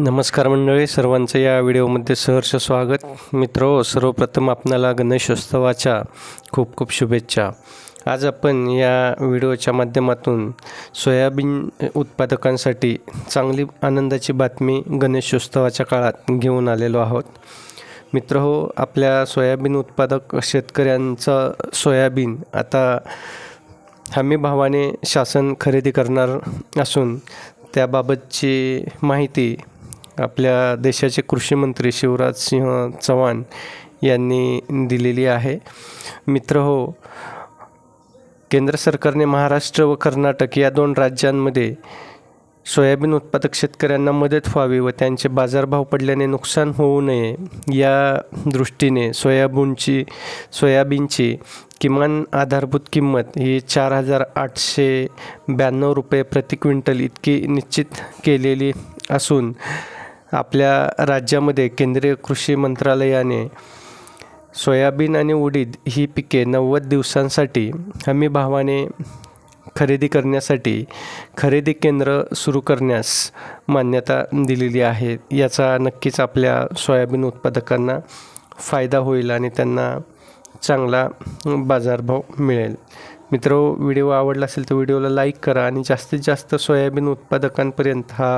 नमस्कार मंडळी सर्वांचं या व्हिडिओमध्ये सहर्ष स्वागत. मित्र सर्वप्रथम आपणाला गणेशोत्सवाच्या खूप खूप शुभेच्छा. आज आपण या व्हिडिओच्या माध्यमातून सोयाबीन उत्पादकांसाठी चांगली आनंदाची बातमी गणेशोत्सवाच्या काळात घेऊन आलेलो आहोत. मित्र हो आपल्या सोयाबीन उत्पादक शेतकऱ्यांचं सोयाबीन आता हमी भावाने शासन खरेदी करणार असून त्याबाबतची माहिती आपल्या देशाचे कृषीमंत्री शिवराज सिंह चव्हाण यांनी दिलेली आहे. मित्र हो केंद्र सरकारने महाराष्ट्र व कर्नाटक या दोन राज्यांमध्ये सोयाबीन उत्पादक शेतकऱ्यांना मदत व्हावी व त्यांचे बाजारभाव पडल्याने नुकसान होऊ नये या दृष्टीने सोयाबीनची सोयाबीनची किमान आधारभूत किंमत ही चार हजार आठशे ब्याण्णव रुपये प्रति क्विंटल इतकी निश्चित केलेली असून आपल्या राज्यामध्ये केंद्रीय कृषी मंत्रालयाने सोयाबीन आणि उडीद ही पिके नव्वद दिवसांसाठी हमी भावाने खरेदी करण्यासाठी खरेदी केंद्र सुरू करण्यास मान्यता दिलेली आहे. याचा नक्कीच आपल्या सोयाबीन उत्पादकांना फायदा होईल आणि त्यांना चांगला बाजारभाव मिळेल. मित्र व्हिडिओ आवडला असेल तर व्हिडिओला लाईक करा आणि जास्तीत जास्त सोयाबीन उत्पादकांपर्यंत हा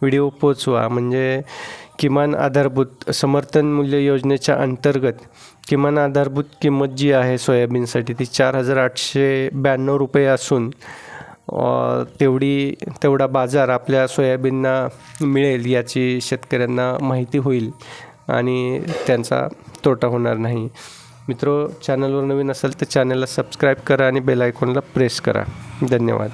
व्हिडिओ पोचवा म्हणजे किमान आधारभूत समर्थन मूल्य योजनेच्या अंतर्गत किमान आधारभूत किंमत जी आहे सोयाबीनसाठी ती चार हजार आठशे ब्याण्णव रुपये असून तेवढी तेवढा बाजार आपल्या सोयाबीनना मिळेल याची शेतकऱ्यांना माहिती होईल आणि त्यांचा तोटा होणार नाही. मित्र चॅनलवर नवीन असेल तर चॅनलला सबस्क्राईब करा आणि बेल आयकॉनला प्रेस करा. धन्यवाद.